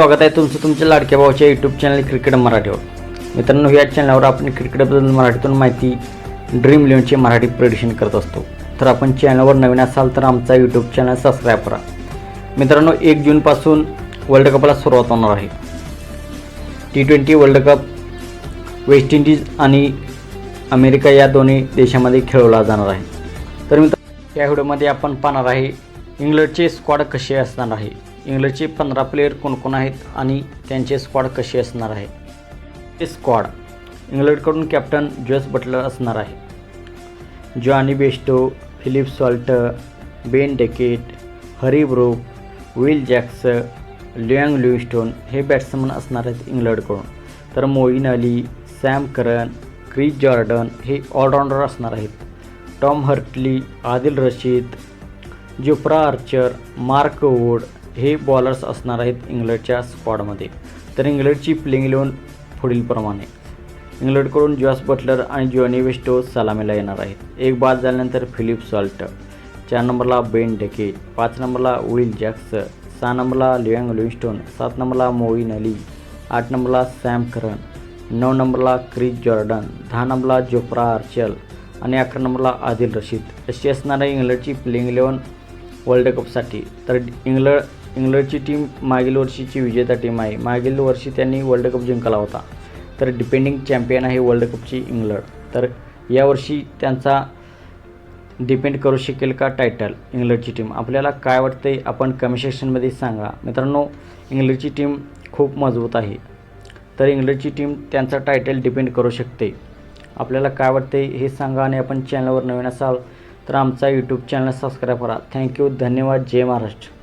स्वागत आहे तुमचं तुमच्या लाडक्या भावाच्या यूट्यूब चॅनल क्रिकेट मराठीवर. मित्रांनो या चॅनलवर आपण क्रिकेटबद्दल मराठीतून माहिती ड्रीम इलेव्हनचे मराठी प्रेडिशन करत असतो. तर आपण चॅनलवर नवीन असाल तर आमचा यूट्यूब चॅनल सबस्क्राईब करा. मित्रांनो एक जूनपासून वर्ल्ड कपला सुरुवात होणार आहे. T twenty world cup West Indies आणि अमेरिका या दोन्ही देशामध्ये खेळवला जाणार आहे. तर मित्र या व्हिडिओमध्ये आपण पाहणार आहे इंग्लंडचे स्क्वॉड कसे असणार आहे. इंग्लंडचे पंधरा प्लेयर कोणकोण आहेत आणि त्यांचे स्क्वॉड कसे असणार आहे? ते स्क्वॉड इंग्लंडकडून कॅप्टन जोस बटलर असणार आहे. Jonny Bairstow Phil Salt Ben Duckett Harry Brook Will Jacks Liam Livingstone हे बॅट्समन असणार आहेत इंग्लंडकडून. तर Moeen Ali Sam Curran Chris Jordan हे ऑलराऊंडर असणार आहेत. Tom Hartley Adil Rashid Jofra Archer Mark Wood हे बॉलर्स असणार आहेत इंग्लंडच्या स्क्वॉडमध्ये तर इंग्लंडची प्लेइंग इलेवन पुढीलप्रमाणे इंग्लंडकडून जॉस बटलर आणि जॉनी वेस्टो सलामीला येणार आहेत. एक बाद झाल्यानंतर फिलिप सॉल्ट चार नंबरला बेन डेके पाच नंबरला विल जॅक्स सहा नंबरला लियांग लिव्हिस्टोन सात नंबरला मोईन अली आठ नंबरला सॅम करन नऊ नंबरला क्रिस जॉर्डन दहा नंबरला जोप्रा आर्चल आणि अकरा नंबरला आदिल रशीद. अशी असणार आहे इंग्लंडची प्लेइंग इलेवन वर्ल्ड कपसाठी तर इंग्लंड इंग्लंडची टीम मागील वर्षीची विजेता टीम आहे. मागील वर्षी त्यांनी वर्ल्ड कप जिंकला होता. तर डिपेंडिंग चॅम्पियन आहे वर्ल्ड कपची इंग्लंड. तर यावर्षी त्यांचा डिपेंड करू शकेल का टायटल इंग्लंडची टीम आपल्याला काय वाटते आपण कमेंट सेक्शनमध्ये सांगा. मित्रांनो इंग्लंडची टीम खूप मजबूत आहे. तर इंग्लंडची टीम त्यांचा टायटल डिपेंड करू शकते. आपल्याला काय वाटते हे सांगा आणि आपण चॅनलवर नवीन असाल तर आमचा यूट्यूब चॅनल सबस्क्राईब करा. थँक्यू धन्यवाद. जय महाराष्ट्र.